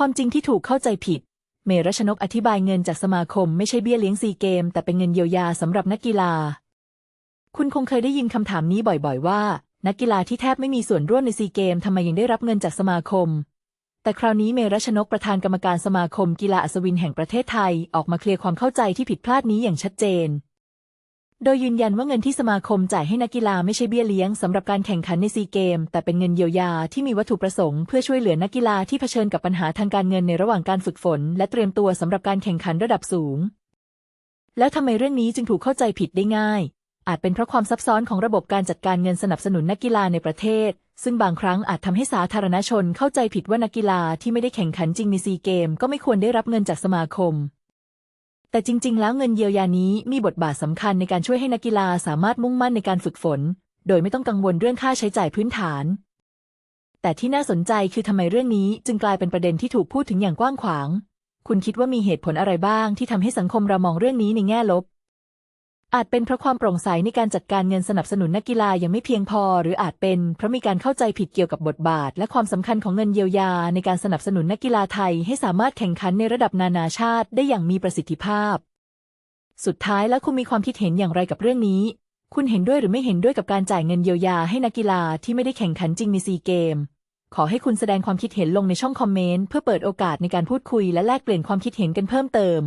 ความจริงที่ถูกเข้าใจผิด เมรัชนกอธิบายเงินจากสมาคมไม่ใช่เบี้ยเลี้ยงซีเกม แต่เป็นเงินเยียวยาสำหรับนักกีฬา คุณคงเคยได้ยินคำถามนี้บ่อยๆ ว่า นักกีฬาที่แทบไม่มีส่วนร่วมในซีเกมทำไมยังได้รับเงินจากสมาคม แต่คราวนี้เมรัชนกประธานกรรมการสมาคมกีฬาอัศวินแห่งประเทศไทย ออกมาเคลียร์ความเข้าใจที่ผิดพลาดนี้อย่างชัดเจน โดยยืนยันว่าเงินที่สมาคมจ่ายให้นักกีฬาไม่ใช่เบี้ยเลี้ยงสำหรับการแข่งขันในซีเกม แต่เป็นเงินเยียวยาที่มีวัตถุประสงค์เพื่อช่วยเหลือนักกีฬาที่เผชิญกับปัญหาทางการเงินในระหว่างการฝึกฝน และเตรียมตัวสำหรับการแข่งขันระดับสูง แล้วทำไมเรื่องนี้จึงถูกเข้าใจผิดได้ง่าย อาจเป็นเพราะความซับซ้อนของระบบการจัดการเงินสนับสนุนนักกีฬาในประเทศ ซึ่งบางครั้งอาจทำให้สาธารณชนเข้าใจผิดว่านักกีฬาที่ไม่ได้แข่งขันจริงในซีเกม ก็ไม่ควรได้รับเงินจากสมาคม แต่จริง ๆ แล้วเงินเยียวยานี้มีบทบาทสำคัญในการช่วยให้นักกีฬาสามารถมุ่งมั่นในการฝึกฝน โดยไม่ต้องกังวลเรื่องค่าใช้จ่ายพื้นฐาน แต่ที่น่าสนใจคือทำไมเรื่องนี้จึงกลายเป็นประเด็นที่ถูกพูดถึงอย่างกว้างขวาง คุณคิดว่ามีเหตุผลอะไรบ้างที่ทำให้สังคมเรามองเรื่องนี้ในแง่ลบ อาจเป็นเพราะความโปร่งใสในการจัดการเงินสนับสนุนนักกีฬายังไม่เพียงพอ หรืออาจเป็นเพราะมีการเข้าใจผิดเกี่ยวกับบทบาท และความสำคัญของเงินเยียวยา ในการสนับสนุนนักกีฬาไทย ให้สามารถแข่งขันในระดับนานาชาติได้อย่างมีประสิทธิภาพ สุดท้ายแล้วคุณมีความคิดเห็นอย่างไรกับเรื่องนี้ คุณเห็นด้วยหรือไม่เห็นด้วยกับการจ่ายเงินเยียวยาให้นักกีฬาที่ไม่ได้แข่งขันจริงในซีเกม ขอให้คุณแสดงความคิดเห็นลงในช่องคอมเมนต์เพื่อเปิดโอกาสในการพูดคุยและแลกเปลี่ยนความคิดเห็นกันเพิ่มเติม